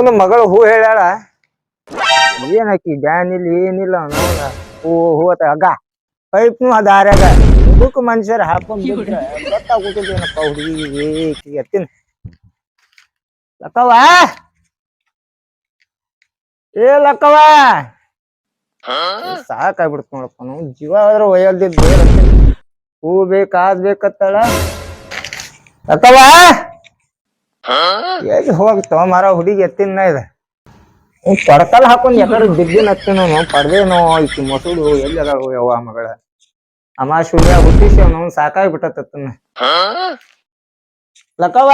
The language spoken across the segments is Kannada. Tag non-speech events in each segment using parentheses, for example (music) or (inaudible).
ಒಂದು ಮಗಳು ಹೂ ಹೇಳ್ಯಾಳ. ಏನಾಕಿ ಬ್ಯಾನ್ ಇಲ್ಲಿ ಏನಿಲ್ಲ ನೋಡ ಹೂ ಹೂ ಅತ್ತ ಅಗ್ಗ ಪೈಪ್ನು ದಾರ್ಯಾಗ. ಬುಕ್ ಮನುಷ್ಯರು ಹಾಕೊಂಡ್ ಬಿಟ್ರ ಗೊತ್ತಾಗುತ್ತೇನಪ್ಪ ಹುಡುಗಿಗೆ ಎತ್ತಿನ. ಲಕ್ಕವ ಏ ಲಕ್ಕವ ಸಾಕಾಗ್ಬಿಡ್ತು ನೋಡಪ್ಪ ನಾವು. ಜೀವ ಆದ್ರೆ ಒಯ್ಯಲ್ದಿದ್ದು ಹೂ ಬೇಕ್ ಅದ್ ಬೇಕತ್ತಳ. ಲಕ್ಕವ್ವ! ಎಲ್ಲಿ ಹೋಗ್ತಾವ ಮಾರಾ ಹುಡುಗಿ ಎತ್ತಿನ ಇದೆ. ಪಡ್ಕಲ್ ಹಾಕೊಂಡ್ ಯಾಕಡೆ ಬಿದ್ದಿನ ಹತ್ತಿನ ಪಡ್ದೇನೋ ಈಕಿ ಮೊಸುಡು ಎಲ್ಲಿ ಅದಾಳು ಯವ್ವ ಮಗಳ. ಅಮ್ಮ ಶೂನ್ಯ ಹುಟ್ಟಿಸಿ ಅವನು ಸಾಕಾಗಿ ಬಿಟ್ಟತ್ತನ್ನ ಲಕ್ಕವ್ವ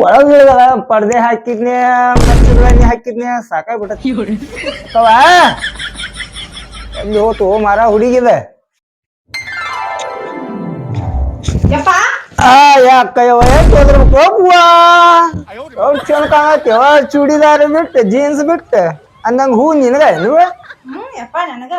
ಒಳಗ ಪಡ್ದೆ ಹಾಕಿದ್ನೆ ಮಚ್ಚುಗಳನ್ನ ಹಾಕಿದ್ನೆ ಸಾಕಾಗಿ ಬಿಟ್ಟತಿ ಲಕ್ಕವ್ವ ಎಲ್ಲಿ ಹೋತು ಮಾರ ಹುಡುಗಿದೆ ಯಪ್ಪ! ಆ ಯಾಕ ಯವ್ವ ಯಾಕೆ ಹೋದ್ರಬೇಕು ಹೋಗುವಾ? ಅವ್ರು ಚಂದ ಕಾಣತ್ಯವ ಚೂಡಿದಾರ ಬಿಟ್ಟು ಜೀನ್ಸ್ ಬಿಟ್ಟು. ಅಂದಂಗ ಹೂ ನಿನಗ ನೀವು ಹ್ಮ್ ಯಪ್ಪ ನನಗ.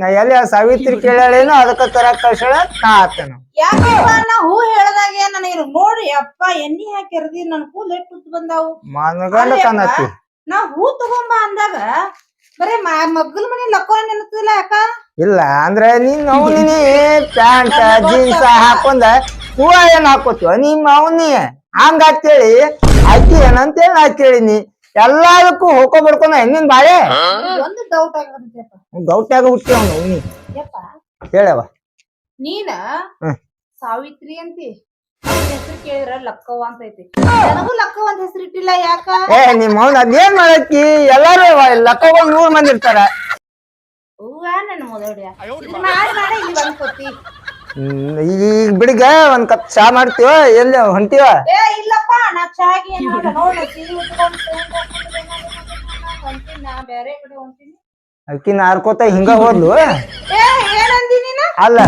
ನಾ ಎಲ್ಲಿ ಆ ಸಾವಿತ್ರಿ ಕೇಳಾಳೇನೋ ಅದಕ್ಕ ತರ ಕಳ್ಸಳ ನಾ ಆತನ ಯಾಕಪ್ಪ ನಾ ಹೂ ಹೇಳ್ದಾಗೆ ನನಗೆ ನೋಡ್ರಿ ಅಪ್ಪ ಎಣ್ಣಿ ಹಾಕಿ ಎರ್ದಿ ನನ್ ಉದ್ದ್ ಬಂದಾವು. ಮನಗಂಡ ಅಲ್ಲೇ ಕಾಣತ್ತಿ. ನಾ ಹೂ ತಗೊಂಬ ಅಂದಾಗ ಬರೇ ಮಗ್ಗಲ್ ಮನೆ ಲಕ್ಕೋನ ನೆನಪಿಲ್ಲ ಯಾಕ? ಇಲ್ಲ ಅಂದ್ರೆ ನಿನ್ನ ಅವನಿ ಪ್ಯಾಂಟ್ ಜೀನ್ಸ್ ಹಾಕೊಂಡ ಹೂವ ಏನ್ ಹಾಕೋತೀವ ನಿಮ್ಮ ಅವನಿ ಹಂಗ ಅಂತೇಳಿ ಅಕ್ಕಿ ಏನಂತೇಳಿ ನಾ ಕೇಳಿನಿ. ಎಲ್ಲದಕ್ಕೂ ಹೋಗೋ ಬಡ್ಕೊಂಡ ಹೆಣ್ಣಿನ ಬಾಳೆ? ಒಂದು ಡೌಟ್ ಆಗ ಗೌಟ್ಯಾಗ ಹುಟ್ಟಿ ಅವನು ಅವನಿ ಯಪ್ಪ. ಹೇಳವ ನೀನ? ಹ್ಮ್. ಸಾವಿತ್ರಿ ಅಂತಿ? ಹೆಸರು ಕೇಳಿದ್ರ ಲಕ್ಕವ್ವ ಅಂತ ಐತಿ. ನನಗೂ ಲಕ್ಕವ್ವ ಅಂತ ಹೆಸರು ಇಟ್ಟಿಲ್ಲ ಯಾಕ? ಏ ನಿಮ್ಮ ಅವ್ನ ಅದೇನ್ ಮಾಡಕ್ಕಿ? ಎಲ್ಲಾರು ಲಕ್ಕಗೊಂಡ್ ನೂರ್ ಮಂದಿ ಇರ್ತಾರ. ಹೂವ ನನ್ನ ಮೊದಲಿಯ ಮಾಡಿ ಮಾಡಿ ಇಲ್ಲಿ ಬಂದ್ಕೊತಿ ಹ್ಮ್, ಈಗ ಬಿಡಿಗ ಒಂದ್ ಕಪ್ ಚಾ ಮಾಡ್ತೀವ ಎಲ್ಲಿ ಹೊಂಟಿವ ಏ ಇಲ್ಲಪ್ಪ ನಾ ಚಾಗಿ ಏನ್ ಮಾಡ ನೋಡ ಸೀರೆ ಉಟ್ಕೊಂಡ್ ತಗೊಂಡ್ ಹೊಂಟಿನ ನಾ ಬೇರೆ ಕಡೆ ಹೊಂಟಿನಿ. ಅಕ್ಕಿ ನಾರ್ಕೋತ ಹಿಂಗ ಹೋದ್ಲು? ಏ ಏನಂದಿ ನೀನ? ಅಲ್ಲ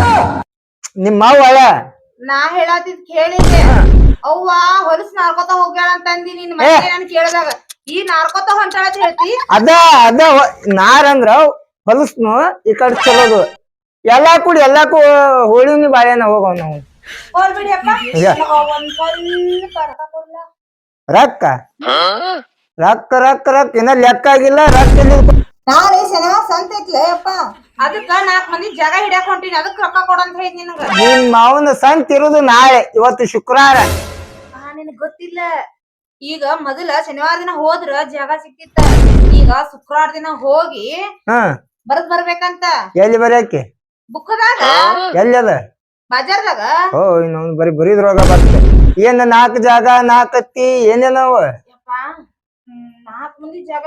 ನಿಮ್ಮ ಮಾವ ಅಳ ನಾ ಹೇಳತ್ತಿದ್ ಕೇಳಿದೆ ಅವ್ವ ಹೊಲಸ್ ನಾರ್ಕೋತ ಹೋಗ್ಯಾಳ ಅಂತ ಅಂದಿ ನೀನ್ ಮತ್ತೆ ನನ್ ಕೇಳಿದಾಗ? ಈ ನಾರ್ಕೋತ ಹೊಂಟಾಳ ಅಂತ ಹೇಳ್ತಿ? ಅದ ಅದ ನಾರ್ ಅಂದ್ರ ಹೊಲಸ್ನು ಈ ಕಡೆ ಚಲೋದು. ಎಲ್ಲಾ ಕೂಡ ಎಲ್ಲಾಕು ಹೋಳಿನ ಬಾಳೆನ ಹೋಗವ್ ನಾವು. ರಕ್ಕ? ರಕ್ಕ ರಕ್ಕ ರಕ್ಕ. ಇನ್ನ ಲೆಕ್ಕ ಆಗಿಲ್ಲ ರೊಕ್ಕ ನಾಳೆ ಶನಿವಾರ ಸಂತೆ ಐತ್ಲೆ ಅಪ್ಪ. ಅದಕ್ಕ ನಾಲ್ಕು ಮಂದಿ ಜಾಗ ಹಿಡ್ಯಾಕ್ ಹೊಂಟಿನಿ ಅದಕ್ ರೊಕ್ಕ ಕೊಡಂತ ಹೇಳಿ ನಿನಗ. ನಿನ್ ಮಾವನ ಸಂತ ಇರುದು ನಾಳೆ ಇವತ್ತು ಶುಕ್ರವಾರ. ಆ ನಿನಗ್ ಗೊತ್ತಿಲ್ಲ. ಈಗ ಮೊದಲ ಶನಿವಾರ ದಿನ ಹೋದ್ರ ಜಾಗ ಸಿಕ್ಕಿತ್ತ. ಈಗ ಶುಕ್ರವಾರ ದಿನ ಹೋಗಿ ಬರದ್ ಬರ್ಬೇಕಂತ? ಎಲ್ಲಿ ಬರೆಯಕ್ಕೆ ಬುಕ್ಕದಾಗ? ಎಲ್ಲಿ ಅದ? ಬಾಜಾರ್ದಾಗ? ಓ ಇನ್ನೊಂದು ಬರೀ ಬರೀದ್ರೊಳಗ ಬರ್ತದೆ. ಏನ್ ನಾಲ್ಕು ಜಾಗ ನಾಲ್ಕತ್ತಿ ಏನೇನವ ನಾಲ್ಕ್ ಮಂದಿ ಜಾಗ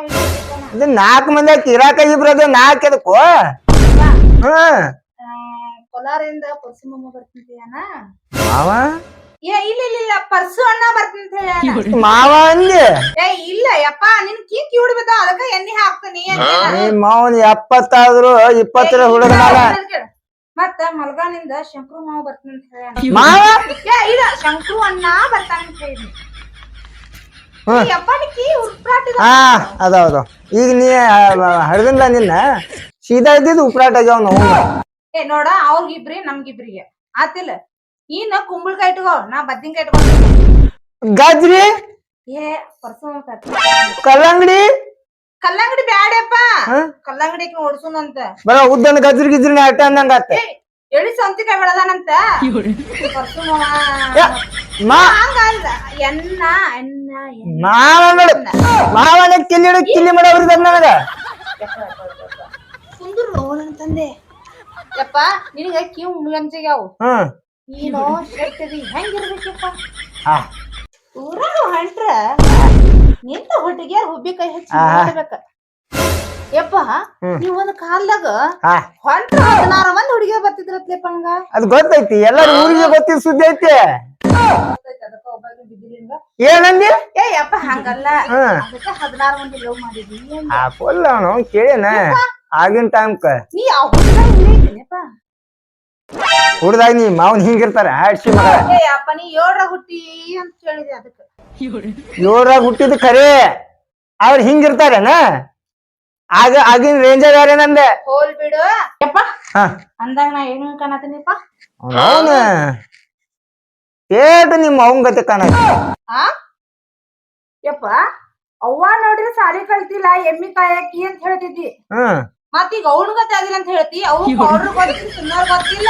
ಇದು ನಾಲ್ಕು ಮಂದಿ ಇರಾಕ ಇಬ್ರದ ನಾಲ್ಕು ಎದಕ್ಕೋ? ಹ್ಮ್ ಕೋಲಾರಿಂದ ಪಶ್ಚಿಮ ಬರ್ತಿದ್ಯಾನ? ಮಾವ ಏ ಇಲ್ಲ ಇಲ್ಲ ಇಲ್ಲ ಪರ್ಸು ಅಣ್ಣ ಬರ್ತಿಂತ ಹೇಳ ಮಾವ ಅಂದಿ ಏ ಇಲ್ಲ ಯಪ್ಪ ನಿನ್ ಕಿಂಗ್ ಕಿವಿಡ್ ಬಿದ್ದ ಅದಕ್ಕ ಎಣ್ಣೆ ಹಾಕ್ತಾನಿ ನಿಮ್ ಮಾವನ್ ಎಪ್ಪತ್ತಾದ್ರು ಇಪ್ಪತ್ತರ ಹುಡುಗನಾಗ ಮತ್ತ ಮಲ್ಗಾನಿಂದ ಶಂಕ್ರು ಮಾವ ಬರ್ತಂತ ಅಂತ ಹೇಳ ಮಾವ? ಏ ಇಲ್ಲ ಶಂಕು ಅಣ್ಣ ಬರ್ತಾನಂತ ಹೇಳಿ. ಹಾ. ಅದಾವದು ಈಗ ನೀ ಹಡ್ದಿಲ್ಲ ನಿನ್ನ ಸೀದಾ ಇದ್ದಿದ್ದು ಉಪ್ರಾಟ್ ಆಗ್ಯಾವ ಏ ನೋಡ ಅವ್ರಿಗಿಬ್ರಿ ನಮ್ಗಿಬ್ರಿಗೆ. ಆತಿಲ್ಲ. ನೀನ್ ಕುಂಬಳಕಾಯಿ ಇಟ್ಕೋ ನಾ ಬದ್ನಿಕಾಯಿ ಇಟ್ಕೋ. ಗಜ್ರಿ? ಏ ಪರ್ಸು ಕಲ್ಲಂಗಡಿ? ಕಲ್ಲಂಗಡಿ ಬ್ಯಾಡಪ್ಪ? ಕಲ್ಲಂಗಡಿ ಓಡ್ಸುನಂತ ಬರ ಉದ್ದನ ಗಜ್ರಿ ಗಿಜ್ರಿ ಅಟ್ಟ ಅಂದಂಗ ಎಳಿ ಸಂತಿಕಾಯಿ ಬೆಳದಾನಂತ. ಪರ್ಸು ಎನ್ನ ಎನ್ನ ಎನ್ನ. ಮಾವ ನೋಡು ಮಾವನ ಕಿಲ್ಲಿ ಹಿಡಿದು ಕಿಲ್ಲಿ ಮಾಡವ್ರಿದ ನನಗ ಕುಂದ್ರು ನೋಡಂತಂದೆ ಯಪ್ಪ ನಿನಗ ಕಿವ್ ಮುಂಜಾಗ್ಯಾವು ಹ್ಮ್ ನೀನು ಶೆಟ್ಟದಿ ಹೆಂಗಿರ್ಬೇಕಪ್ಪ? ಹಾ. ಊರಾಗ ಹೊಂಟ್ರ ನಿಂತ ಹೊಟ್ಟಿಗೆ ಹುಬ್ಬಿ ಕೈ ಹಚ್ಚಿ. ಮಾಡ್ಬೇಕ ಯಪ್ಪ. ನೀವ್ ಒಂದ್ ಕಾಲ್ದಾಗ ಹೊಂಟ್ರ ಹದಿನಾರು ಮಂದಿ ಹುಡುಗಿಯರ್ ಬರ್ತಿದ್ರತ್ಲೆಪ್ಪ ಹಂಗ? ಅದು ಗೊತ್ತೈತಿ ಎಲ್ಲಾರು ಊರಿಗೆ ಗೊತ್ತಿದ್ ಸುದ್ದಿ ಐತಿ. ಏನಂದಿ? ಏ ಯಪ್ಪ ಹಂಗಲ್ಲ. ಅದಕ್ಕ ಹದಿನಾರು ಮಂದಿ ಲವ್ ಮಾಡಿದ್ವಿ. ಅವನು ಕೇಳೇನ? ಆಗಿನ ಟೈಮ್ಕ ನೀ ಯಾವ ಹುಡುಗ ಹುಡ್ದಾಗ ನೀ ಮಾವನ್ ಹಿಂಗಿರ್ತಾರ ಆಡ್ಸಿ ಮಗ. ಏ ಅಪ್ಪ ನೀ ಏಳ್ರಾಗ ಹುಟ್ಟಿ ಅಂತ ಕೇಳಿದೆ ಅದಕ್ಕ. ಏಳ್ರಾಗ ಹುಟ್ಟಿದ್ ಖರೆ ಅವ್ರ ಹಿಂಗಿರ್ತಾರೇನ? ಆಗ ಆಗಿನ ರೇಂಜರ್ ಯಾರೇನಂದೆ ಹೋಲ್ ಬಿಡು. ಯಪ್ಪ ಹಾ. ಅಂದಾಗ ನಾ ಏನು ಕಾಣತೀನಿಪ್ಪ ಅವನ ಏಟ್ ನಿಮ್ಮ ಅವನ್ ಗತಿ ಕಾಣ ಆ? ಯಪ್ಪ ಅವ್ವ ಸಾರಿ ಸಾಲಿ ಕಲ್ತಿಲ್ಲ ಎಮ್ಮಿ ಕಾಯಕಿ ಅಂತ ಹೇಳ್ತಿದ್ದಿ. ಹ್ಮ್. ಮತ್ ಈಗ ಅವನ್ಗತ್ತೆ ಆಗಿಲ್ಲ ಅಂತ ಹೇಳ್ತಿ ಅವ್ ಪೌಡರ್ ಗೊತ್ತಿಲ್ಲ ಸುಮ್ಮನೆ ಗೊತ್ತಿಲ್ಲ.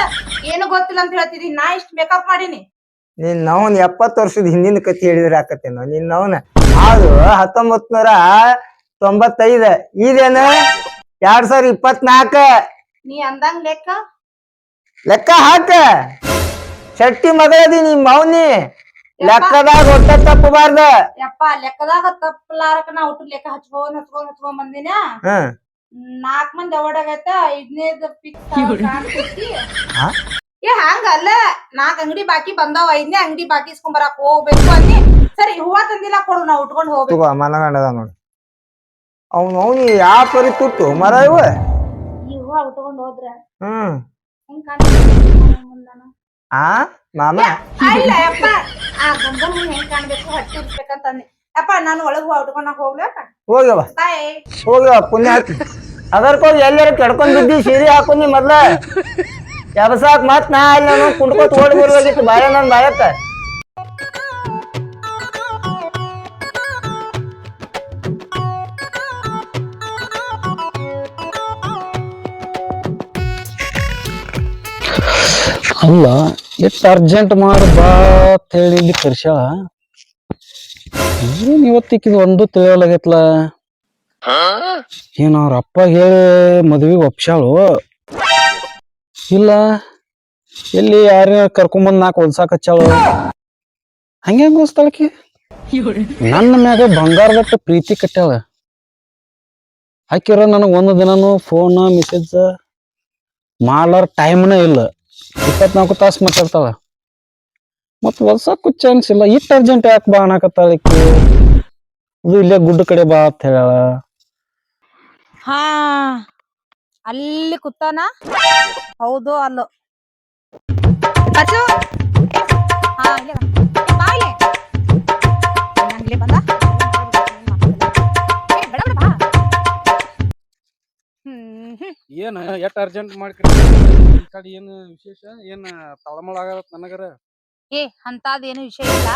ಏನು ಗೊತ್ತಿಲ್ಲ ಅಂತ ಹೇಳ್ತಿದಿ? ನಾ ಇಷ್ಟ ಮೇಕಪ್ ಮಾಡೀನಿ. ನೀನ್ ನವನ್ ಎಪ್ಪತ್ತು ವರ್ಷದ ಹಿಂದಿನ ಕತಿ ಹೇಳಿದ್ರೆ ಆಕತ್ತೇನೋ ನಿನ್ ನವನ ಅದು ಹತ್ತೊಂಬತ್ ನೂರ ತೊಂಬತ್ತೈದ. ಇದೇನ? ಎರಡ್ ಸಾವಿರ ಇಪ್ಪತ್ನಾಕ ನೀ ಅಂದಂಗ ಲೆಕ್ಕ? ಲೆಕ್ಕ ಹಾಕ. ಶಟ್ಟಿ ಮಗಳದಿ ನಿಮ್ ಮೌನಿ ಲೆಕ್ಕದಾಗ ಹೊಟ್ಟ ತಪ್ಪಬಾರ್ದ ಯಪ್ಪ ಲೆಕ್ಕದಾಗ ತಪ್ಪಲಾರಕ ನಾ ಒಟ್ಟು ಲೆಕ್ಕ ಹಚ್ಕೊಂಡ್ ಹಚ್ಕೊಂಡ್ ಹಚ್ಕೊಂಡ್ ಬಂದಿನ ಹ್ಮ್ ನಾಲ್ಕ್ ಮಂದಿ ಅವಾರ್ಡ್ ಐದನೇದ ಫಿಕ್ಸ್ ಹಾ? ಏ ಹಂಗಲ್ಲ ನಾಕ್ ಅಂಗಡಿ ಬಾಕಿ ಬಂದಾವ ಐದನೇ ಅಂಗಡಿ ಬಾಕಿ ಇಸ್ಕೊಂಡ್ ಬರಾಕ್ ಹೋಗ್ಬೇಕು ಅಂದಿ ಸರಿ ಹೂವ ತಂದಿಲ್ಲ ಕೊಡು ನಾ ಉಟ್ಕೊಂಡ್ ಹೋಗ್ಬೇಕು. ತಗೋ ಮನಗಂಡದ ನೋಡು. ಅವ್ನು ಅವ್ನಿ ಯಾವ ಪರಿ ತುಟ್ಟು ಮರ ಇವ? ಈ ಹೂವ ಉಟ್ಕೊಂಡ್ ಹೋದ್ರ. ಹ್ಮ್. ಹೆಂಗ್ ಕಾಣ್ತೈತಿ? ಆ? ನಾನ? ಇಲ್ಲ ಯಪ್ಪ. ಆ ಗಂಗಮ್ಮ ಹೆಂಗ್ ಕಾಣ್ಬೇಕು? ಹೊಟ್ಟೆ ಉರ್ಸ್ಬೇಕಂತ ಅಂದೆ. ಯಪ್ಪ ನಾನು ಒಳಗೆ ಹೂವ ಉಟ್ಕೊಂಡ್ ಹೋಗ್ಲಪ್ಪ ಹೋಗ್ಯವ ಬಾಯ್ ಹೋಗ್ಯವ ಪುಣ್ಯ ಹಾಕಿ ಅದರ್ಕ ಹೋಗಿ ಎಲ್ಲಾರು ಕೆಡ್ಕೊಂಡ್ ಬಿದ್ದಿ ಸೀರೆ ಹಾಕೊಂಡಿ ಮೊದ್ಲ. ಎಬಸಾಕ್ ಮತ್ ನಾ ಅಲ್ಲಿ ನಾನು ಕುಂಡ್ಕೊತ್ ಓಡಿ ಬರ್ಬೇಕಿತ್ತು ಬಾಯ ನನ್ ಬಾಯಕ್ಕ ಅಲ್ಲ ಎಷ್ಟು ಅರ್ಜೆಂಟ್ ಮಾಡ್ಬಾ ಅಂತ ಹೇಳಿ ಇಲ್ಲಿ ಕರ್ಸ್ಯಾಳ. ಏನ್ ಇವತ್ತಿಕ್ಕಿದ್ ಒಂದು ತಿಳಿಯಲಾಗೈತ್ಲ? ಏನ್ ಅವ್ರ ಅಪ್ಪ ಹೇಳಿ ಮದ್ವಿಗೆ ಒಪ್ಸಾಳು ಇಲ್ಲ. ಎಲ್ಲಿ ಯಾರ ಕರ್ಕೊಂಬಂದ್ ನಾಲ್ಕು ಹೊಲ್ಸಾಕ್ ಹಚ್ಚಾಳು? ಹಂಗೆ ಗೋಸ್ತಾಳಕಿ ನನ್ನ ಮ್ಯಾಗ ಬಂಗಾರದಟ್ಟ ಪ್ರೀತಿ ಕಟ್ಟಾಳ ಹಾಕಿರೋ ನನಗೆ ಒಂದು ದಿನನೂ ಫೋನ್ ಮೆಸೇಜ್ ಮಾಡ್ಲಾರ ಟೈಮ್ನ ಇಲ್ಲ. ಇಪ್ಪತ್ನಾಲ್ಕು ತಾಸು ಮಾತಾಡ್ತಾಳ. ಮತ್ ಹೊಲ್ಸಕ್ಕೂ ಚಾನ್ಸ್ ಇಲ್ಲ. ಇಟ್ ಅರ್ಜೆಂಟ್ ಯಾಕೆ ಬಾ ಅನ್ನಕತ್ತಾಳ ಅದು ಇಲ್ಲೇ ಗುಡ್ಡ ಕಡೆ ಬಾ ಅಂತ ಹೇಳ ಹಾ ಅಲ್ಲಿ ಕುತ್ತಾನ ಹೌದು ಅಲ್ಲ. ಬಚ್ಚು! ಹಾ ಇಲ್ಲೇ ಬಾ. ಬಾ ಇಲ್ಲಿ. ನಾನ್ ಇಲ್ಲೇ ಬಂದ? ಏ, ಬೇಡ, ಬೇಡ, ಬಾ. ಹ್ಮ್ ಹ್ಮ್. ಏನ್ ಎಷ್ಟ್ ಅರ್ಜೆಂಟ್ ಮಾಡಿ ಏನು ಕಡೆ ಏನ್ ವಿಶೇಷ? ಏನು ತಳಮಳ ಆಗತ್ತ ನನಗರ? ಏ ಅಂತದೇನು ವಿಷಯ ಇಲ್ಲ.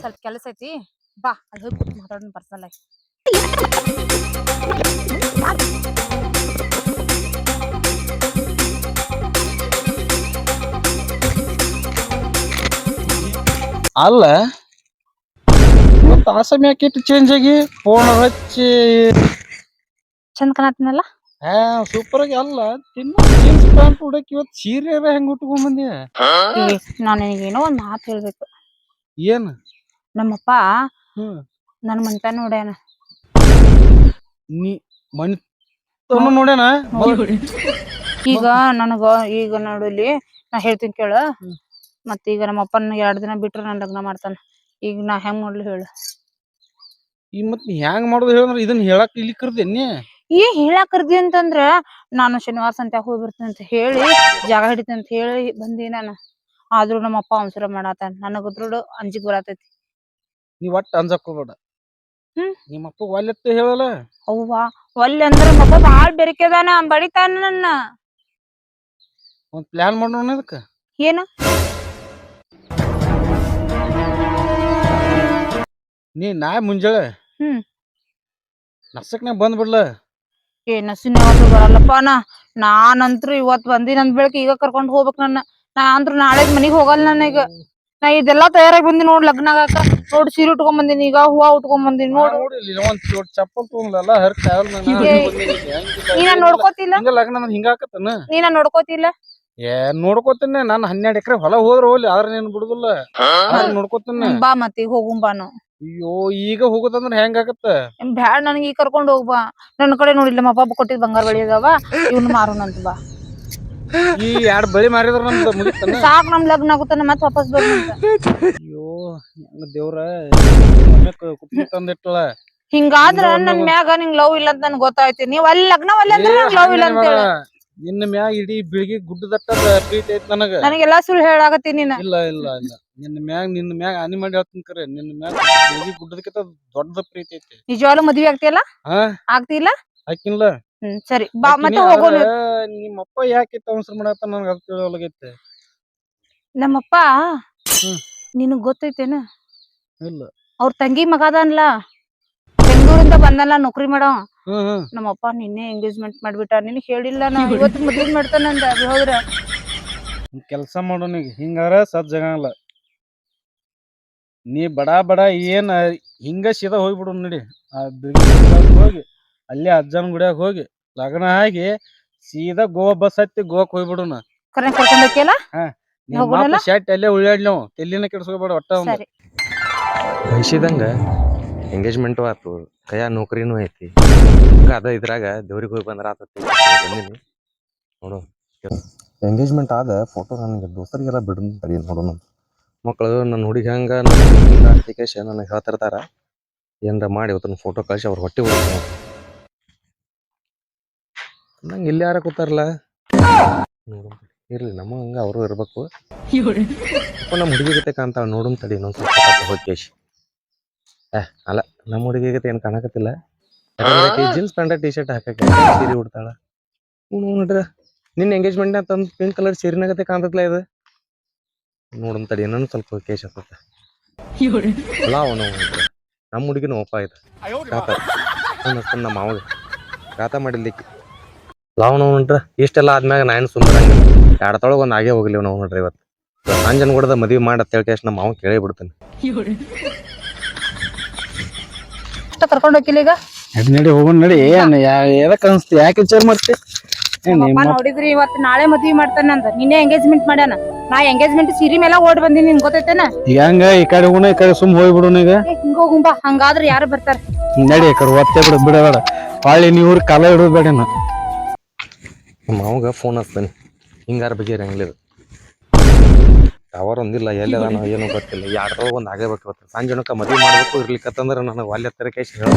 ಸ್ವಲ್ಪ ಕೆಲಸ ಐತಿ. ಬಾ ಅಲ್ಲಿ ಹೋಗಿ ಕೂತ್ ಮಾತಾಡೋಣ ಪರ್ಸನಲ್ ಆಗಿ ಅಲ್ಲ ಮತ್ತ ಮ್ಯಾಕ್ ಇಟ್ಟು ಚೇಂಜ್ ಆಗಿ ಫೋನ್ ಹಚ್ಚಿ ಚಂದ ಕಾಣತ್ತೀನಲ್ಲ? ಹಾ ಸೂಪರ್ ಆಗಿ ಅಲ್ಲ ತಿನ್ನ. ಪ್ಯಾಂಟ್ ಉಡಕ್ ಇವತ್ ಸೀರೆ ಹೆಂಗ್ ಉಟ್ಕೊಂಡ್ ಬಂದಿ ನಾನು ನಿನಗೇನೋ ಒಂದ್ ಮಾತು ಹೇಳ್ಬೇಕು. ಏನ್? ನಮ್ಮಪ್ಪ ಹ್ಮ್. ನನ್ ಮಂತ ನೋಡ್ಯಾನ. ನೀ ಮನಿ ತಮ್ಮ ನೋಡ್ಯಾನ ಈಗ ನನಗ ಈಗ ನೋಡಲಿ ನಾ ಹೇಳ್ತೀನಿ ಕೇಳ. ಮತ್ತ ಈಗ ನಮ್ಮ ಅಪ್ಪನ ಎರಡ್ ದಿನ ಬಿಟ್ರೆ ನನ್ ಲಗ್ನ ಮಾಡ್ತಾನ. ಈಗ ನಾ ಹೆಂಗ್ ಮಾಡ್ಲಿ ಹೇಳು. ಈ ಮತ್ ಹೆಂಗ್ ಮಾಡೋದು ಹೇಳಿದ್ರ ಇದನ್ನ ಹೇಳಕ್ ಇಲ್ಲಿ ಕರ್ದೇನಿ ಏ ಹೇಳಾಕರ್ದಿ ಅಂತಂದ್ರ ನಾನು ಶನಿವಾರ ಸಂತ್ಯಾಗ ಹೋಗಿ ಬರ್ತೀನಿ ಅಂತ ಹೇಳಿ ಜಾಗ ಹಿಡಿತೀನಿ ಅಂತ ಹೇಳಿ ಬಂದಿ ನಾನು. ಆದ್ರೂ ನಮ್ಮ ಅಪ್ಪ ಅವಸರ ಮಾಡಾತಾನ ನನಗ ದುಡ್ಡು ಅಂಜಿಕ್ ಬರತೈತಿ. ನೀ ಒಟ್ಟ ಅಂಜಕ್ ಹೋಗ್ಬೇಡ. ಹ್ಮ್. ನಿಮ್ಮ ಅಪ್ಪ ಒಲ್ಲೆತ್ತ ಹೇಳಲ್ಲ? ಅವ್ವ ಒಲ್ಲೆ ಅಂದ್ರ ನಮ್ಮಪ್ಪ ಬಾಳ್ ಬೆರಕೆದಾನ ಬಡಿತಾನ ನನ್ನ. ಒಂದ್ ಪ್ಲಾನ್ ಮಾಡೋಣ ಅದಕ್ಕ ಏನ? ನೀ ನಾ ಮುಂಜಾಳೆ. ಹ್ಮ್. ನಸಕ್ನಾಗ ಬಂದ್ಬಿಡ್ಲ. ಏ ಸಿನಿಮಾ ಬರಲ್ಲಪ್ಪ ನಾ ನಾನಂತ್ರು ಇವತ್ ಬಂದಿನಂದ್ ಬೆಳಕ್ ಈಗ ಕರ್ಕೊಂಡ್ ಹೋಗ್ಬೇಕ್ ನನ್ನ. ನಾ ಅಂದ್ರು ನಾಳೆ ಮನಿಗ್ ಹೋಗಲ್ಲ ನನಗ ನಾ ಇದೆಲ್ಲಾ ತಯಾರಾಗಿ ಬಂದಿ ನೋಡ್ ಲಗ್ನ ಆಗಾಕ ನೋಡ್ ಸೀರೆ ಉಟ್ಕೊಂಡ್ ಬಂದಿನಿ ಈಗ ಹೂವಾ ಉಟ್ಕೊಂಡ್ ಬಂದಿನಿ ನೋಡು. ನೀನ ನೋಡ್ಕೋತಿಲ್ಲ? ಲಗ್ನ ಹಿಂಗಾಕತ್ತನ ನೀನ ನೋಡ್ಕೋತಿಲ್ಲ? ಏ ನೋಡ್ಕೋತೀನಿ ನಾನು ಹನ್ನೆರಡ್ ಎಕರೆ ಹೊಲ ಹೋದ್ರ ಹೋಗ್ಲಿ ಆದ್ರೆ ನೀನ್ ಬಿಡುದಿಲ್ಲ. ನೋಡ್ಕೋತೀನಿ. ಬಾ ಮತ್ತೆ ಹೋಗುಂ ಬಾ ನಾವು ಅಯ್ಯೋ ಈಗ ಹೋಗುದಂದ್ರ ಹೆಂಗಾಗತ್ತ ಬ್ಯಾಡ ನನಗೆ ಈಗ ಕರ್ಕೊಂಡು ಹೋಗ್ಬಾ ನನ್ನ ಕಡೆ ನೋಡಿಲ್ಲ ನಮ್ಮ ಪಾಪ ಕೊಟ್ಟಿದ್ ಬಂಗಾರ ಬಳಿ ಅದಾವ ಇವ್ನ ಮಾರೋಣಂತ ಬಾ. ಈ ಎರಡ್ ಬಳಿ ಮಾರಿದ್ರ ನಮ್ದು ಮುಗಿತನ? ಸಾಕ್ ನಮ್ ಲಗ್ನ ಆಗುತ್ತಾನ ಮತ್ತೆ ವಾಪಸ್ ಬರ್ನಂತ ಅಯ್ಯೋ ಹೆಂಗ್ ದೇವ್ರ ತಂದಿಟ್ಟಳ ಹಿಂಗಾದ್ರ ಹಿಂಗ ನನ್ ಮ್ಯಾಗ ನಿಂಗ್ ಲವ್ ಇಲ್ಲ ಅಂತ ನನ್ಗ್ ಗೊತ್ತಾಯ್ತಿ. ನೀವ್ ಅಲ್ಲಿ ಲಗ್ನ ಒಲ್ಲೆ ಅಂದ್ರೆ ಲವ್ ಇಲ್ಲ ಅಂತ ಹೇಳ ನಿನ್ನ ಮ್ಯಾಗ ಇಡೀ ಬಿಳಿಗಿ ಗುಡ್ಡದಟ್ಟ ಪ್ರೀತಿ ಐತಿ ನನಗ. ನನಗೆಲ್ಲಾ ಸುಳ್ಳು ಹೇಳಾಕತ್ತಿ ನೀನ. ಇಲ್ಲ ಇಲ್ಲ ಇಲ್ಲ. ನಿನ್ನ ಮ್ಯಾಗ ನಿನ್ನ ಮ್ಯಾಗ ಹಾನಿ ಮಾಡಿ ಹೇಳ್ತೀನಿ ಕರೆ. ನಿನ್ನ ಮ್ಯಾಗ ಬಿಳಿಗಿ ಗುಡ್ಡದಕ್ಕಿಂತ ದೊಡ್ಡ ಪ್ರೀತಿ ಐತಿ. ನಿಜವಾಗ್ಲೂ ಮದ್ವಿ ಆಗ್ತಿಯಲ್ಲ? ಹಾ? ಆಗ್ತಿಲ್ಲ? ಹಾಕಿಲ್ಲ ಹ್ಮ್ ಸರಿ. ಬಾ ಮತ್ತೆ ಹೋಗೋಣ ನಿಮ್ಮಪ್ಪ ಯಾಕೆ ಅವಸರ ಮಾಡತ್ತ ನನಗೆ ಅದು ತಿಳಿಯಲಾಗೈತೆ ನಮ್ಮಪ್ಪ. ನಿನಗ್ ಗೊತ್ತೈತೇನ? ಇಲ್ಲ. ಅವ್ರ ತಂಗಿ ಮಗ ಅದಾನ್ಲ. ಬೆಂಗಳೂರಿಂದ ಬಂದಲ್ಲ ನೌಕರಿ ಮಾಡೋ. ಹ್ಮ್ ಹ್ಮ್. ನಮ್ಮಪ್ಪ ನಿನ್ನೆ ಎಂಗೇಜ್ಮೆಂಟ್ ಮಾಡ್ಬಿಟ್ಟ ನಿನ್ ಹೇಳಿಲ್ಲ ನಾ ಇವತ್ತು ಮದ್ವೆ ಮಾಡ್ತಾನಂದ ಅದು ಹೋದ್ರ? ಕೆಲಸ ಮಾಡೋನು ಹಿಂಗಾರ ಸಜ್ಜಾಗಲ್ಲ ನೀ ಬಡ ಬಡ ಏನ್ ಹಿಂಗ ಸೀದಾ ಹೋಗ್ಬಿಡು ನೋಡಿ. ಆ ಹೋಗಿ ಅಲ್ಲೇ ಅಜ್ಜನ ಗುಡಿಯಾಗ ಹೋಗಿ ಲಗ್ನ ಆಗಿ ಸೀದಾ ಗೋವಾ ಬಸ್ ಹತ್ತಿ ಗೋವಾಕ್ ಹೋಗ್ಬಿಡುನ ಕರೆ ಕರ್ಕೊಂಡ್ ಹಾ ನಿಮ್ಮ ಹೋಗೋಣಲ್ಲ? ಮಾಪ ಶೆಟ್ ಅಲ್ಲೇ ಉಳ್ಳಾಡ್ಲಿ ನಾವು ತೆಲ್ಲಿನ ಕೆಡ್ಸ್ಕೊಬೇಡ ಒಟ್ಟ ಅವ್ನ್ದು. ಸರಿ. ಬಯಸಿದಂಗ ಎಂಗೇಜ್ಮೆಂಟು ಆತು ಕೈಯ ನೌಕರಿನೂ ಐತಿ. ಅದ ಇದ್ರಾಗ ದೇವ್ರಿಗೆ ಹೋಗಿ ಬಂದ್ರ ಆತತಿ ಬಂದಿನಿ ನೋಡು. ಎಂಗೇಜ್ಮೆಂಟ್ ಆದ ಫೋಟೋ ನನಗೆ ದೋಸ್ತರಿಗೆಲ್ಲ ಬಿಡು ತಡಿ ನೋಡೋಣ. ಮಕ್ಕಳು ನನ್ನ ಹುಡುಗಿ ಹಂಗ ಅಪ್ಲಿಕೇಶನ್ ನನಗೆ ಹೇಳ್ತಿರ್ತಾರ. ಏನರ ಮಾಡಿ ಇವತ್ತನ ಫೋಟೋ ಕಳ್ಸಿ ಅವ್ರ ಹೊಟ್ಟೆ ಉಳಿದ ನಂಗೆ ಇಲ್ಲಿ ಯಾರ ಕೂತಾರಲ್ಲ? ನೋಡು ಇರ್ಲಿ ನಮ್ಮ ಹಂಗ ಅವರು ಇರ್ಬೇಕು. ನಮ್ಮ ಹುಡುಗಿ ಜೊತೆ ಕಾಣ್ತಾಳ ನೋಡುನ್ ತಡಿ ಇನ್ನೊಂದ್ ಸ್ವಲ್ಪ ಹೋಗಿ ಕೇಶ್ ಏ ಅಲ್ಲ ನಮ್ಮ ಹುಡುಗಿ ಏನ್ ಏನು ಕಾಣಕತ್ತಿಲ್ಲ. ಜೀನ್ಸ್ ಪ್ಯಾಂಟ್ ಟಿ ಶರ್ಟ್ ಹಾಕಕ್ಕೆ ಸೀರೆ ಉಡ್ತಾಳ. ಹ್ಞೂ ನೋಡ್ರ ನಿನ್ನ ಎಂಗೇಜ್ಮೆಂಟ್ ತಂದು ಪಿಂಕ್ ಕಲರ್ ಸೀರೆನಾಗತ್ತೆ ಕಾಣ್ತತ್ಲ ಇದು? ನೋಡನ್ ತಡಿ ಏನನ್ನು ಸ್ವಲ್ಪ ಕೇಶ್ ಹತ್ತತ್ತ ಅಲ್ಲ ಅವನು ನಮ್ಮ ಹುಡುಗಿನ ಒಪ್ಪ ಆಯ್ತು ಅವ್ನ್ ನಮ್ಮ ಮಾವ ಕಾತ ಮಾಡಿದ್ದಕ್ಕೆ ಲಾವ್ ನೋವು ನೋಡ್ರ ಇಷ್ಟೆಲ್ಲ ಆದ್ಮ್ಯಾಗ ನಾನು ಸುಮ್ಮನೆ ಎರಡು ತೊಳಗೆ ಒಂದು ಆಗೇ ಹೋಗ್ಲಿ ನಾವು ನೋಡ್ರಿ ಇವತ್ತು. ಸಂಜನ್ ಕೂಡ ಮದ್ವಿ ಮಾಡಿ ಅಂತ ಹೇಳಿ ನಮ್ಮ ಮಾವ ಕೇಳೇ ಬಿಡ್ತಾನೆ. ಅಷ್ಟ ಕರ್ಕೊಂಡು ಹೋಗಿಲ್ಲ ಈಗ? ನಡಿ ನಡಿ ಹೋಗೋಣ ನಡಿ. ಏನ್ ಎದಕ್ ಅನ್ಸ್ತಿ? ಯಾಕೆ ವಿಚಾರ ಮಾಡ್ತಿ? ನಿಮ್ಮ ನೋಡಿದ್ರಿ ಇವತ್ತು ನಾಳೆ ಮದ್ವಿ ಮಾಡ್ತಾನ ಅಂತ ನಿನ್ನೆ ಎಂಗೇಜ್ಮೆಂಟ್ ಮಾಡ್ಯಾನ. ನಾ ಎಂಗೇಜ್ಮೆಂಟ್ ಸೀರೆ ಮೇಲೆ ಓಡ್ ಬಂದಿನಿ ನಿನ್ ಗೊತ್ತೈತೇನ? ಈಗ ಹಂಗ ಈ ಕಡೆ ಹೋಗೋಣ ಈ ಕಡೆ ಸುಮ್ ಹೋಗ್ಬಿಡೋಣ ಈಗ? ಹಿಂಗ ಹಿಂಗ್ ಹೋಗುಂಬಾ ಹಂಗಾದ್ರ ಯಾರು ಬರ್ತಾರ? ನಡಿ ಈ ಕಡೆ ಒತ್ತೆ ಬಿಡ ಬಿಡಬೇಡ ಹೊಳ್ಳಿ ನೀವ್ರ ಕಾಲ ಇಡೋದು ಬೇಡ. ನಮ್ಮ ಮಾವಗ ಫೋನ್ ಹಚ್ತಾನೆ. ಹಿಂಗಾರ ಬಗ್ಗೆ ಇದು. ಟವರ್ ಒಂದಿಲ್ಲ ಎಲ್ಲಿ ಅದಾನ ಏನೋ ಗೊತ್ತಿಲ್ಲ. ಎರಡು ಒಂದು ಆಗಬೇಕು ಇವತ್ತು ಸಂಜೆನಕ ಮದ್ವಿ ಮಾಡ್ಬೇಕು ಇರ್ಲಿಕ್ಕತ್ತಂದ್ರೆ ನನಗೆ ಒಲ್ಲೆ ತರ ಕೇಸ್ ಹೇಳ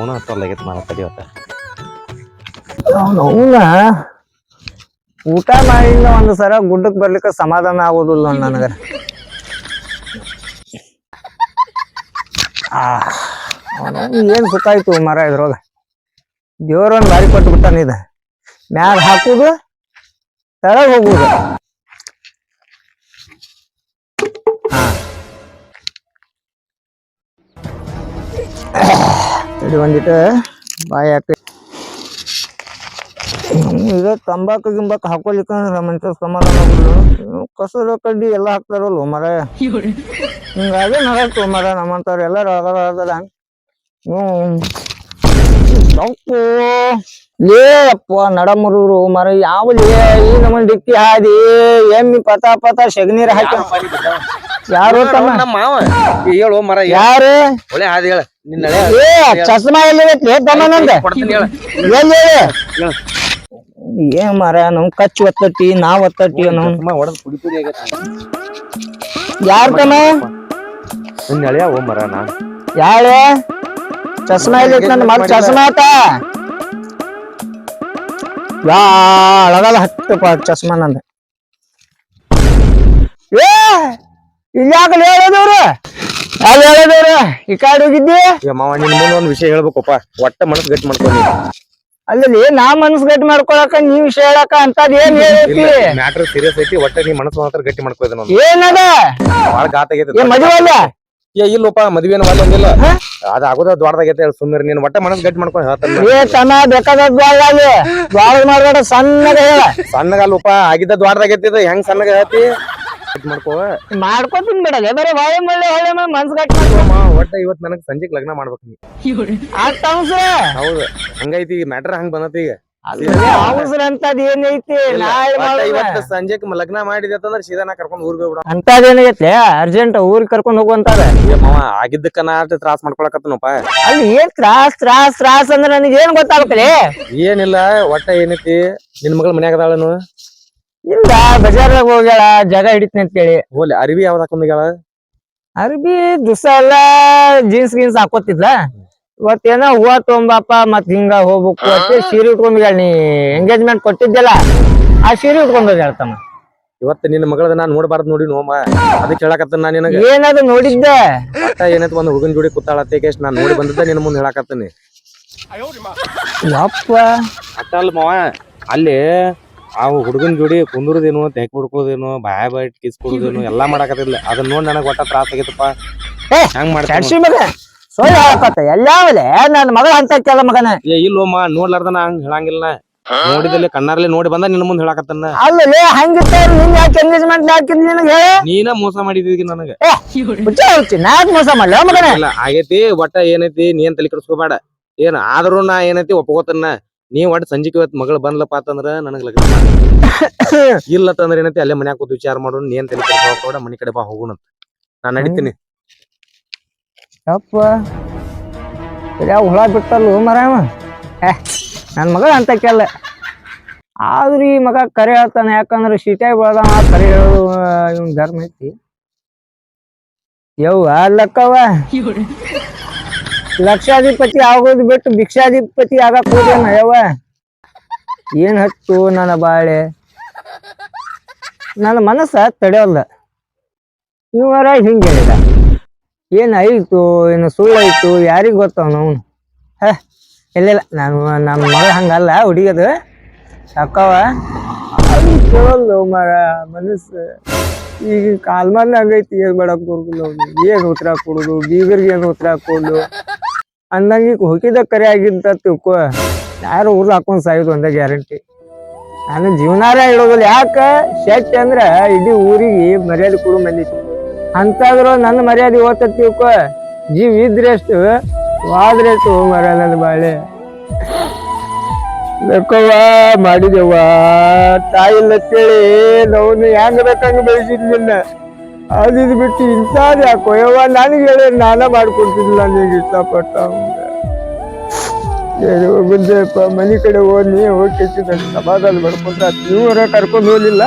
ಅವನ ಊಟ ಮಾಡಿಲ್ಲ, ಒಂದು ಸರ ಗುಡ್ಡಕ್ಕೆ ಬರ್ಲಿಕ್ಕೆ ಸಮಾಧಾನ ಆಗೋದಿಲ್ಲ ನನಗೆ. ಏನ್ ಸುಖ ಆಯ್ತು ಮರ ದೇವ್ರ ದೇವ್ರೊಂದ್ ಬಾರಿ ಕೊಟ್ಟು ಬಿಟ್ಟಾನ ಮ್ಯಾಲ ಹಾಕುದು, ತಳಗ ಹೋಗುದು. ತಡಿ ಬಂದ್ಬಿಟ್ಟು ಬಾಯಿ ಹಾಕಿ. ಈಗ ತಂಬಾಕು ಗಿಂಬಾಕು ಹಾಕೊಲಿಕ್ಕ ಮನುಷ್ಯ ಸಮಾಧಾನ ಕಸದ ಕಡ್ಡಿ ಎಲ್ಲ ಹಾಕ್ತಾರಲ್ಲ ಮರ? ಹಿಂಗಾಗಿ ನಡಕ್ತು ಮರ. ನಮ್ಮಂತವ್ರು ಎಲ್ಲರೂ ಅದಾರ ಹ್ಮ್. ಸೊಪ್ಪು ಲೇ ಅಪ್ಪ, ನಡಮರೂರು ಮರ. ಯಾವ ಲೇ, ಈ ನಮ್ಮ ಡಿಕ್ಕಿ ಹಾದಿ. ಎಮ್ಮಿ ಪತಾ ಪತಾ, ಶಗನೀರ್ ಹಾಕಿ ಯಾರು ತಮ್ಮ? ನಮ್ಮ ಮಾವ. ಹೇಳು ಮರ ಯಾರು? ಒಳ್ಳೆ ಹಾದಿ ಹೇಳ. ನಿನ್ನ ಏ ಚಸ್ಮಾ ತಮ್ಮ ನಂದ? ಹೇಳ. ಏನ್ ಮರ ನಮ್ ಕಚ್ಚಿ ಒತ್ತಟ್ಟಿ ನಾವ್ ಒತ್ತಟ್ಟಿ ನಾವು ಹೊಡೆದ್ ಪುಡಿ ಪುಡಿ ಆಗೈತೆ. ಯಾರ್ ತಮ್ಮ? ನಿನ್ನ ಹಳೆಯ ಓ ಮರ ನಾ. ಯಾಳೆ ಚಸ್ಮಾ ಎಲ್ಲಿ ನನ್ನ ಮತ್ ಚಸ್ಮಾ ಆತ ಹತ್ತಪ್ಪ ಚಸ್ಮಾ ನಂದ. ಏ! ಇಲ್ಯಾಕಲ್ ಹೇಳದವ್ರ? ಅಲ್ಲಿ ಹೇಳದವ್ರ? ಈ ಕಾಡ್ ಹೋಗಿದ್ದಿ? ಮಾವ ನಿನ್ ಮುಂದೆ ಒಂದು ವಿಷಯ ಹೇಳ್ಬೇಕಪ್ಪ. ಒಟ್ಟ ಮನಸ್ಸು ಗಟ್ಟಿ ಮಾಡ್ಕೊಂಡು ಅಲ್ಲಿ ನಾ ಮನಸ್ ಗಟ್ಟಿ ಮಾಡ್ಕೊಳಕ ನೀ ವಿಷಯ ಹೇಳಕ ಅಂತ ಏನ್ ಹೇಳೈತಿ? ಮ್ಯಾಟರ್ ಸೀರಿಯಸ್ ಐತಿ ಒಟ್ಟ ನೀ ಮನಸ್ಸು ಮಾತ್ರ ಗಟ್ಟಿ ಮಾಡ್ಕೋದ ನಾನು ಏನದ? ಬಾಳ ಘಾತ ಆಗೈತೆ ಏ ಮದುವೆ ಅಲ್ಲ? ಏ ಇಲ್ಲಪ್ಪ ಮದ್ವೆನ ಏನು ಅದ ಆಗೋದ ದೊಡ್ಡದಾಗೈತೆ ಸುಮ್ಮನೆ ನೀನ್ ಒಟ್ಟ ಮನಸ್ಸು ಗಟ್ಟಿ ಮಾಡ್ಕೊಂಡ್ ಹೇಳ್ತಾನೆ ಏ ತನ ಬೇಕಾದ ದ್ವಾಳ ಮಾಡ್ಬೇಡ ಸಣ್ಣಗ ಹೇಳ. ಸಣ್ಣಗಲ್ಲಪ್ಪ ಆಗಿದ್ದ ದ್ವಾರದಾಗ ಇದು ಹೆಂಗ್ ಸಣ್ಣಗ ಹೇಳ್ತಿ? ಮಾಡ್ಕೋ. ಮಾಡ್ಕೊತೀನಿ ಬಿಡಲ್ಲ ಬರೀ ಹೊಳೆ ಮಳ್ಳೆ ಹೊಳೆ ಮಳ್ಳೆ ಮನ್ಸ್ ಕಟ್ ಅಮ್ಮ, ಒಟ್ಟ ಇವತ್ ನನಗ್ ಸಂಜೆಗ್ ಲಗ್ನ ಮಾಡ್ಬೇಕು ನೀ. ಆಗ್ತ ಅವಸರ ಹೌದು ಹಂಗೈತಿ ಈಗ ಹಂಗ ಹಂಗ್ ಬಂದತಿ ಈಗ. ಅವಸರ ಅಂತದ್ ಏನೈತಿ? ನಾಳೆ ಒಟ್ಟ ಮಾಡೋಣ ಇವತ್ತ ಸಂಜೆಕ್ ಲಗ್ನ ಮಾಡಿದೆ ಅಂತಂದ್ರ ಸೀದಾ ನಾ ಕರ್ಕೊಂಡ್ ಊರ್ಗ್ ಹೋಗ್ಬಿಡ. ಅಂತದ್ ಏನೈತ್ಲೆ ಅರ್ಜೆಂಟ್ ಊರಿಗೆ ಕರ್ಕೊಂಡ್ ಹೋಗುವಂತಾರ ಮಾವ ಆಗಿದ್ದಕ್ಕ ನಾ ಅಷ್ಟ್ ತ್ರಾಸ್ ಮಾಡ್ಕೊಳಕತ್ತನಪ್ಪ. ಅಲ್ಲಿ ಏನ್ ತ್ರಾಸ್ ತ್ರಾಸ್ ತ್ರಾಸ್ ಅಂದ್ರೆ ನನಗೆ ಏನ್ ಗೊತ್ತಾಗತ್ತೆ ಏನಿಲ್ಲ ಒಟ್ಟ ಏನೈತಿ? ನಿನ್ ಮಗಳ ಮನ್ಯಾಗ ಅದಾಳನು? ಇಲ್ಲ ಬಜಾರ್ದಾಗ ಹೋಗ್ಯಾಳ ಜಾಗ ಹಿಡಿತೀನಿ ಅಂತೇಳಿ. ಹೋಲಿ ಅರಿವಿ ಯಾವ್ದು ಹಾಕೊಂಡ್ಯಾಳ ಅರ್ಬಿ ದಿವಸ ಎಲ್ಲ ಜೀನ್ಸ್ ಗೀನ್ಸ್ ಹಾಕೋತಿದ್ಲ. ಇವತ್ತೇನ ಹೂವ ತೊಗೊಂಬಪ್ಪ ಮತ್ ಹಿಂಗ ಹೋಗ್ಬೇಕು ಅಂತ ಸೀರೆ ಉಟ್ಕೊಂಡ್ಯಾಳ ನೀ. ಎಂಗೇಜ್ಮೆಂಟ್ ಕೊಟ್ಟಿದ್ದೆಲ್ಲ ಆ ಸೀರೆ ಉಟ್ಕೊಂಡ್ ಹೋಗ್ಯಾಳ ತಮ್ಮ. ಇವತ್ತ ನಿನ್ನ ಮಗಳದ ನಾನ್ ನೋಡ್ಬಾರ್ದು ನೋಡಿ ನೋಮ ಅದಕ್ಕೆ ಹೇಳಕತ್ತ ನಾನು ನಿನಗೆ? ಏನಾದ್ರು ನೋಡಿದ್ದೆ? ಒಟ್ಟ ಒಂದು ಒಂದ್ ಹುಡುಗನ್ ಜೋಡಿ ಕೂತಾಳತ್ತೆ ಎಷ್ಟು ನಾನು ನೋಡಿ ಬಂದಿದ್ದೆ ನಿನ್ನ ಮುಂದೆ ಹೇಳಕತ್ತೀನಿ. ಯಪ್ಪ. ಮಾವ ಅಲ್ಲಿ ಆ ಹುಡುಗನ್ ಜೋಡಿ ಕುಂದ್ರದೇನು ತೆಕ್ ಬಿಡ್ಕೋದೇನು ಬಾಯ್ ಬಾಯ್ ಕಿಸ್ ಕೊಡೋದೇನು ಎಲ್ಲಾ ಮಾಡಾಕತ್ತಿದ್ಲ ಅದನ್ನ ನೋಡಿ ನನಗೆ ಒಟ್ಟ ತ್ರಾಸ ಆಗೈತಪ್ಪ. ಹೆಂಗ್ ಮಾಡ್ತೀನಿ ಮಗ ಸುಳ್ಳು ಹೇಳಕತ್ತ ಎಲ್ಲಾವಲೆ ನನ್ನ ಮಗಳ ಅಂತ ಕೆಲ ಮಗನ. ಏ ಇಲ್ಲೋಮ್ಮ ನೋಡ್ಲಾರ್ದನ ಹಂಗ್ ಹೇಳಂಗಿಲ್ಲ. ನೋಡಿದಲ್ಲಿ ಕಣ್ಣಾರ್ಲಿ ನೋಡಿ ಬಂದ ನಿನ್ನ ಮುಂದೆ ಹೇಳಕತ್ತನ್ನ. ಅಲ್ಲಲೇ ಹಂಗಿತ್ತ ನಿನ್ ಯಾಕೆ ಎಂಗೇಜ್ಮೆಂಟ್ ಹಾಕಿದ್ ನಿನಗೆ ನೀನ ಮೋಸ ಮಾಡಿದೀಗ ನನಗ. ನಾಕ್ ಮೋಸ ಮಾಡ್ಲ ಮಗನ? ಇಲ್ಲ ಆಗೈತಿ ಒಟ್ಟ ಏನೈತಿ ನೀನ್ ತಲೆ ಕೆಡಿಸ್ಕೋಬೇಡ. ಏನ್ ಆದ್ರೂ ನಾ ಏನೈತಿ ಒಪ್ಕೋತನ್ನ. ನೀ ಒಟ್ಟ ಸಂಜಿಕೆ ಇವತ್ ಮಗಳು ಬಂದ್ಲಪ್ಪ ಅಂತಂದ್ರ ನನಗ್ ಲಗ್ನ. (coughs) ಇಲ್ಲ ಅಂತಂದ್ರ ಏನೈತಿ ಅಲ್ಲೇ ಮನ್ಯಾಗ ಕೂತ್ ವಿಚಾರ ಮಾಡು ನೀನ್ ತಲೆ ಮನಿ ಕಡೆ ಬಾ ಹೋಗೋಣ ನಾನ್ ನಡಿತೀನಿ. ಯಪ್ಪ. ಯಾವ ಹುಳ ಬಿಟ್ಟಲ್ಲ ಮರಾಮ ಏ ನನ್ನ ಮಗಳ ಅಂತ ಕೇಳ ಆದ್ರೂ ಈ ಮಗ ಕರೆ ಹೇಳ್ತಾನೆ ಯಾಕಂದ್ರೆ ಸಿಟಿಯಾಗಿ ಆ ಕರೆ ಹೇಳೋದು ಇವನ್ ಧರ್ಮ ಐತಿ. ಯವ್ವ ಅಲ್ಲಕ್ಕವ ಲಕ್ಷಾಧಿಪತಿ ಆಗೋದು ಬಿಟ್ಟು ಭಿಕ್ಷಾಧಿಪತಿ ಆಗಕ್ ಹೋದೇನ ಯವ್ವ ಏನ್ ಹತ್ತು ನನ್ನ ಬಾಳೆ? ನನ್ನ ಮನಸ್ಸ ತಡೆಯಲ್ಲ. ಇವರ ಹಿಂಗೆ ಏನ್ ಐತು ಏನು ಸುಳ್ಳು ಯಾರಿಗ ಯಾರಿಗ್ ಅವನು? ಹ ಇಲ್ಲ ನಾನು ನಮ್ಮ ಮಗ ಹಂಗಲ್ಲ, ಹುಡುಗದು. ಅಕ್ಕವ ಕೇಳಲ್ಲ ಮರ, ಮನಸ್ಸು. ಈಗ ಕಾಲ್ಮಾನ ಹಂಗೈತಿ, ಏನ್ ಮಾಡಕ್ ಬರುದಿಲ್ಲ ಏನ್ ಉತ್ತರ ಕೊಡುದು? ಬೀಗರ್ಗೆ ಏನ್ ಉತ್ತರ ಕೊಡುದು ಅಂದಂಗ ಈಗ ಹೋಗಿದ ಕರೆ ಆಗಿದ್ದ ತಿಳ್ಕೊ. ಯಾರು ಊರ್ಲ ಹಾಕೊಂಡ್ ಸಾಯೋದು ಒಂದೇ ಗ್ಯಾರಂಟಿ. ನಾನು ಜೀವನಾರ ಇಡೋದಿಲ್ಲ ಯಾಕ? ಶೆಟ್ ಅಂದ್ರ ಇಡೀ ಊರಿಗೆ ಮರ್ಯಾದೆ ಕೊಡು ಮಂದಿ. ಅಂತಾದ್ರು ನನ್ನ ಮರ್ಯಾದೆ ಓದ್ತ ತಿಳ್ಕೊ. ಜೀವ ಇದ್ರೆಷ್ಟು ವಾದ್ರೆಷ್ಟು ಮರ ನನ್ನ ಬಾಳೆ. ಬೇಕವ್ವ, ಮಾಡಿದೆವ್ವ. ತಾಯಿ ಇಲ್ಲ ಅಂತೇಳಿ ನಾವು ಹೆಂಗ್ ಬೇಕಂಗ ಬೆಳೆಸಿದ್ ನಿನ್ನ? ಅದಿದ್ ಬಿಟ್ಟು ಇಂಥದ್ದು ಯಾಕೋ? ಯವ್ವ, ನನಗೆ ಹೇಳಿ ನಾನ ಮಾಡ್ಕೊಡ್ತಿದ್ದಿಲ್ಲ ನೀವು ಇಷ್ಟಪಟ್ಟ ಏನು ಬಂದೆಪ್ಪ ಮನೆ ಕಡೆ ಹೋಗಿ ನನ್ನ ಸಮಾಧಾನ ನೀವು ಹೊರ ಕರ್ಕೊಂಡು ಹೋಗಲಿಲ್ಲ?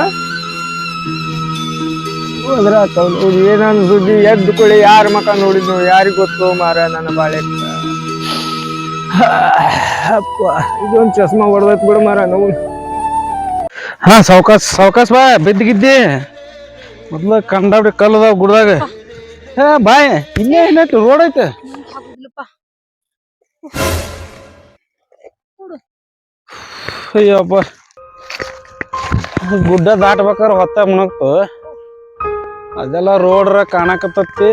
ಹೋದ್ರ ಅವ್ನು. ಏನಾನ ಸುದ್ದಿ ಎದ್ದು ಕೊಡಿ ಯಾರ ಮಕ ನೋಡಿದ್ನು, ಯಾರಿಗೆ ಗೊತ್ತು ಮಾರ ನನ್ನ ಬಾಳೆ ಅಪ್ಪ, ಇದೊಂದು ಚಸ್ಮಾ ಹೊಡೆದತ್ ಬಿಡು ಮಾರ ನೋವು ಹಾ, ಸಾವ್ಕಾಸ್ ಸಾವ್ಕಾಸ್ ಬಾ ಬಿದ್ದಿಗಿದ್ದಿ ಮೊದ್ಲ ಕಂಡಾಬಿಡಿ ಕಲ್ಲದಾವ ಗುಡ್ದಾಗ. ಬಾಯ್, ಇನ್ನೇ ಏನೈತಿ ರೋಡ್ ಐತೆ. ಅಯ್ಯಪ್ಪ ಗುಡ್ಡ ದಾಟ್ಬೇಕಾರ ಹೊತ್ತ ಮುಣಕ್ತು. ಅದೆಲ್ಲ ರೋಡ್ ಕಾಣಕತ್ತತಿ.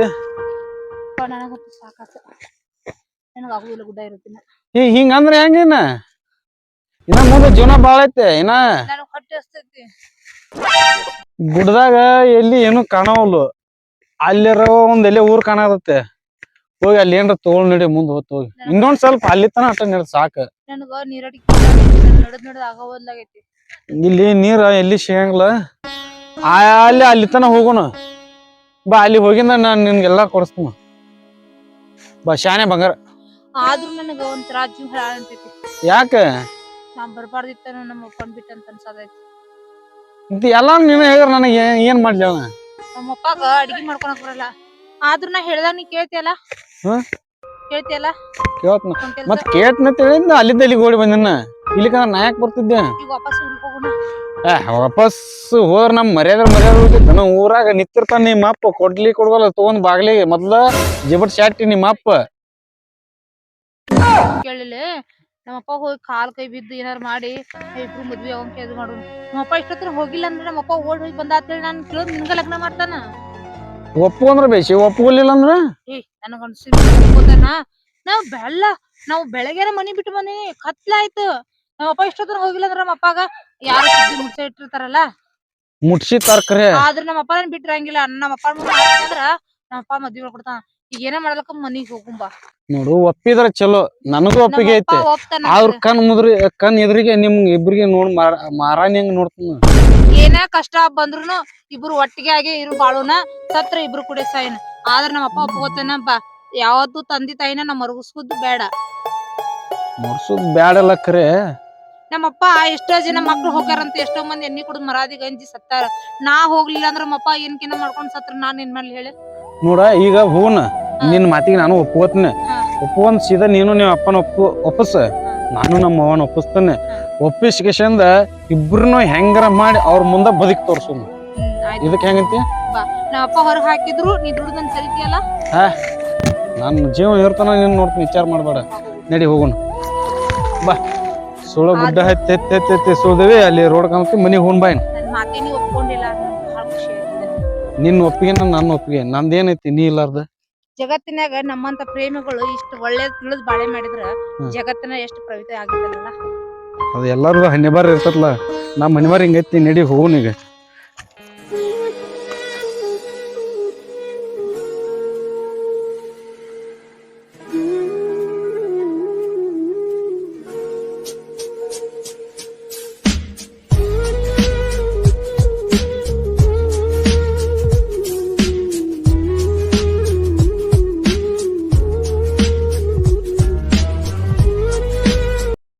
ಏ, ಹಿಂಗಂದ್ರೆ ಹೆಂಗಿನ? ಇನ್ನ ಮುಂದೆ ಜೀವನ ಬಾಳ ಐತೆ, ಇನ್ನ. ಗುಡ್ದಾಗ ಎಲ್ಲಿ ಏನು ಕಾಣವಲ್ಲು ಅಲ್ಲಿರ ಒಂದ್ ಎಲ್ಲಿ ಊರ್ ಕಾಣತ್ತೆ. ಹೋಗಿ ಅಲ್ಲಿ ಏನ್ರ ತಗೊಂಡ್ ನಡಿ ಮುಂದ್ ಹೋತ್ ಹೋಗಿ. ಇನ್ನೊಂದ್ ಸ್ವಲ್ಪ ಅಲ್ಲಿ ತನ ಅಟ್ಟ ನೀರ್ ಸಾಕ. ನನಗ ನೀರಡಿಕೆ ನಡದ್ ನಡದ್ ಆಗೋಲ್ಲಾಗೈತಿ ಇಲ್ಲಿ ನೀರ ಎಲ್ಲಿ ಸಿಗಂಗಿಲ್ಲ. ಆ ಅಲ್ಲಿ ಅಲ್ಲಿ ತನ ಹೋಗೋಣ. ಬಾ ಅಲ್ಲಿ ಹೋಗಿಂದ ನಾನ್ ನಿನ್ಗೆಲ್ಲಾ ಕೊಡಿಸ್ತೀನಿ. ಬಾ ಶಾನೆ ಬಂಗಾರ. ಆದ್ರೂ ನನಗ ಒಂಥರ ಜೀವ ಹಾಳ ಅಂತೈತಿ ಯಾಕ? ನಾ ಬರ್ಬಾರ್ದಿತ್ತ ನಮ್ಮ ಅಪ್ಪನ್ ಬಿಟ್ಟು ಅಂತ ಅನ್ಸದೈತಿ. ಇದು ಎಲ್ಲಾ ನೀನು ಹೇಳಿದ್ರ ನನಗೆ ಏನ್- ಏನ್ ಮಾಡ್ಲಿ ಅವ ನಮ್ಮ ಅಪ್ಪಾಗ ಅಡಿಗೆ ಮಾಡ್ಕೊಳಕ್ ಬರಲ್ಲ. ಆದ್ರೂ ನಾ ಹೇಳ್ದಾಗ ನೀ ಕೇಳ್ತಿಯಲ್ಲ? ಹ್ಮ್? ಕೇಳ್ತಿಯಲ್ಲ? ಕೇಳ್ತನ. ಒಂದ್ ಕೆಲ್ಸ ಮತ್ ಕೇಳ್ತನ ತಿಳಿದ ಅಲ್ಲಿದ್ದ ಇಲ್ಲಿಗೆ ಓಡಿ ಬಂದಿನ ಇಲ್ಲಿಕಂದ್ರ ನಾ ಯಾಕೆ ಬರ್ತಿದ್ದೆ. ಈಗ ವಾಪಸ್ ಊರಿಗೆ ಹೋಗೋಣ. ಏ ವಾಪಸ್ ಹೋದ್ರ ನಮ್ ಮರ್ಯಾದ್ರ ಮರ್ಯಾದ ನಮ್ಮ ಊರಾಗ ನಿಂತಿರ್ತಾನ ನಿಮ್ಮ ಅಪ್ಪ. ಕೊಡ್ಲಿ ಕೊಡ್ವಲ್ಲ ತಗೊಂಡ್ ಬಾಗ್ಲಿಗೆ. ಮೊದ್ಲ ಜಿಬಟ್ ಶಾಟಿ ನಿಮ್ಮ ಅಪ್ಪ. ಕೇಳಿಲ್ಲ. ನಮ್ಮಪ್ಪ ಹೋಗಿ ಕಾಲ್ ಕೈ ಬಿದ್ದು ಏನಾರ ಮಾಡಿ ಇಬ್ರು ಮದ್ವೆ ಆಗಂಕ ಇದು ಮಾಡೋಣ ನಮ್ಮಪ್ಪ ಇಷ್ಟೊತ್ತರ ಹೋಗಿಲ್ಲ ಅಂದ್ರೆ ನಮ್ಮಪ್ಪ ಓಡ್ ಹೋಗಿ ಬಂದ ಹೇಳಿ ನಾನು ಕೇಳೋದ್ ನಿನ್ಗ ಲಗ್ನ ಮಾಡ್ತಾನ. ಒಪ್ಪು ಅಂದ್ರ ಬೇಸಿ ಒಪ್ಪುಲಿಲ್ಲ ಅಂದ್ರ? ಏ ನನಗ ನಾವ್ ಬೆಳ್ಳ ನಾವು ಬೆಳಗ್ಗೆನ ಮನಿ ಬಿಟ್ಟು ಬಂದಿನಿ ಕತ್ಲಾಯ್ತು ನಮ್ಮಪ್ಪ ಇಷ್ಟೊತ್ತರ ಹೋಗಿಲ್ಲ ಅಂದ್ರೆ ನಮ್ಮ ಅಪ್ಪಾಗ ಯಾರು ಮುಟ್ಸಿ ಇಟ್ಟಿರ್ತಾರಲ್ಲ? ಮುಟ್ಸಿ ತರ್ಕ್ರೆ. ಆದ್ರೆ ನಮ್ಮ ಅಪ್ಪ ನನ್ ಬಿಟ್ಟಿರಂಗಿಲ್ಲ ನಮ್ಮ ಅಪ್ಪ ಅಂದ್ರ ನಮ್ಮಪ್ಪ ಮದ್ವಿ ಮಾಡ್ಕೊಡ್ತಾನ ಈಗ ಏನೇ ಮಾಡ್ಲಕ್ಕ ಮನಿಗ್ ಹೋಗುಂಬಾ ನೋಡು ಒಪ್ಪಿದ್ರ ಚಲೋ. ನನಗೂ ಒಪ್ಪಿಗೆ ಐತಿ. ಅವ್ರ ಕಣ್ ಮುದ್ರಿ ಕಣ್ ಎದುರಿಗೆ ನಿಮ್ ಇಬ್ರಿಗೆ ನೋಡ್ ಮಾರ ಮಾರಾಣಿ ಹೆಂಗ್ ನೋಡ್ತಾನ ಏನೇ ಕಷ್ಟ ಬಂದ್ರು ಇಬ್ರು ಒಟ್ಟಿಗೆ ಆಗಿ ಇರು ಬಾಳೋಣ ಸತ್ರ ಇಬ್ರು ಕೂಡ ಸಾಯನ. ಆದ್ರ ನಮ್ಮಪ್ಪ ಒಪ್ಕೋತಾನ ಬಾ. ಯಾವತ್ತು ತಂದಿ ತಾಯಿನ ನಾ ಮರಗಿಸ್ಕೋದು ಬೇಡ. ಮರ್ಸುದ್ ಬೇಡ ಖರೆ ನಮ್ಮಪ್ಪ ಎಷ್ಟೋ ಜನ ಮಕ್ಳು ಹೋಗ್ಯಾರಂತ ಎಷ್ಟೋ ಮಂದಿ ಎಣ್ಣಿ ಕುಡಿದ್ ಮರಾದಿ ಗಂಜಿ ಸತ್ತಾರ. ನಾ ಹೋಗ್ಲಿಲ್ಲ ಅಂದ್ರ ನಮ್ಮಪ್ಪ ಏನ್ಕಿನ ಮಾಡ್ಕೊಂಡ್ ಸತ್ರ ನಾನ್ ಏನ್ ಮಾಡ್ಲಿ ಹೇಳಿ. ನೋಡ ಈಗ ಹೂನ ನಿನ್ ಮಾತಿಗೆ ನಾನು ಒಪ್ಕೋತೀನಿ ಒಪ್ಪುವಂತ ಸೀದಾ ನೀನು ನಿಮ್ಮ ಅಪ್ಪನ ಒಪ್ಪು ಒಪ್ಪಸ. ನಾನು ನಮ್ಮ ಅವನ ಒಪ್ಪಿಸ್ತೇನೆ. ಒಪ್ಪಿಸ್ಕೇಶಂದ ಇಬ್ರನ್ನೂ ಹೆಂಗಾರ ಮಾಡಿ ಅವ್ರ ಮುಂದ ಬದುಕಿ ತೋರ್ಸು. ಇದಕ್ಕೆ ಹೆಂಗಂತಿ? ನಮ್ಮಪ್ಪ ಹೊರಗ್ ಹಾಕಿದ್ರು ನೀ ದುಡ್ದನ್ ಸರಿತಿಯಲ್ಲ ನನ್ನ ಜೀವ ಇರ್ತಾನ ನೀನ್ ನೋಡ್ತೀನಿ ವಿಚಾರ ಮಾಡ್ಬೇಡ. ನಡಿ ಹೋಗೋಣ. ಬಾ. ಸುಳ ಗುಡ್ಡ ಹತ್ತಿ ಹತ್ತಿ ಹತ್ತಿ ಹತ್ತಿ ಸೋದೇವಿ ಅಲ್ಲಿ ರೋಡ್ ಕಾಣ್ತಿ ಮನೆಗೆ ಹೋಗಿ ಬಾಯ್ ನಿನ್ ಮಾತೇ ನೀ ಒಪ್ಕೊಂಡಿಲ್ಲ ನಂಗ್ ಭಾಳ ಖುಷಿ ನಿನ್ನ ಒಪ್ಪಿಗೆ ನನ್ನ ಒಪ್ಪಿಗೆ. ನಂದೇನೈತಿ ನೀ ಇಲ್ಲಾರ್ದ? ಜಗತ್ತಿನಾಗ ನಮ್ಮಂತ ಪ್ರೇಮಿಗಳು ಇಷ್ಟ ಒಳ್ಳೇದ್ ತಿಳಿದ್ ಬಾಳೆ ಮಾಡಿದ್ರ. ಜಗತ್ತಿನ ಎಷ್ಟು ಪ್ರವಿತ ಆಗಿದ್ದಲ್ಲ ಅದು ಎಲ್ಲಾರು ಹನಿಬಾರ್ ಇರ್ತತ್ಲ? ನಮ್ಮ ಹನಿಬಾರ್ ಹಿಂಗೈತಿ ನಡಿ ಹೋಗೋಣ ಈಗ.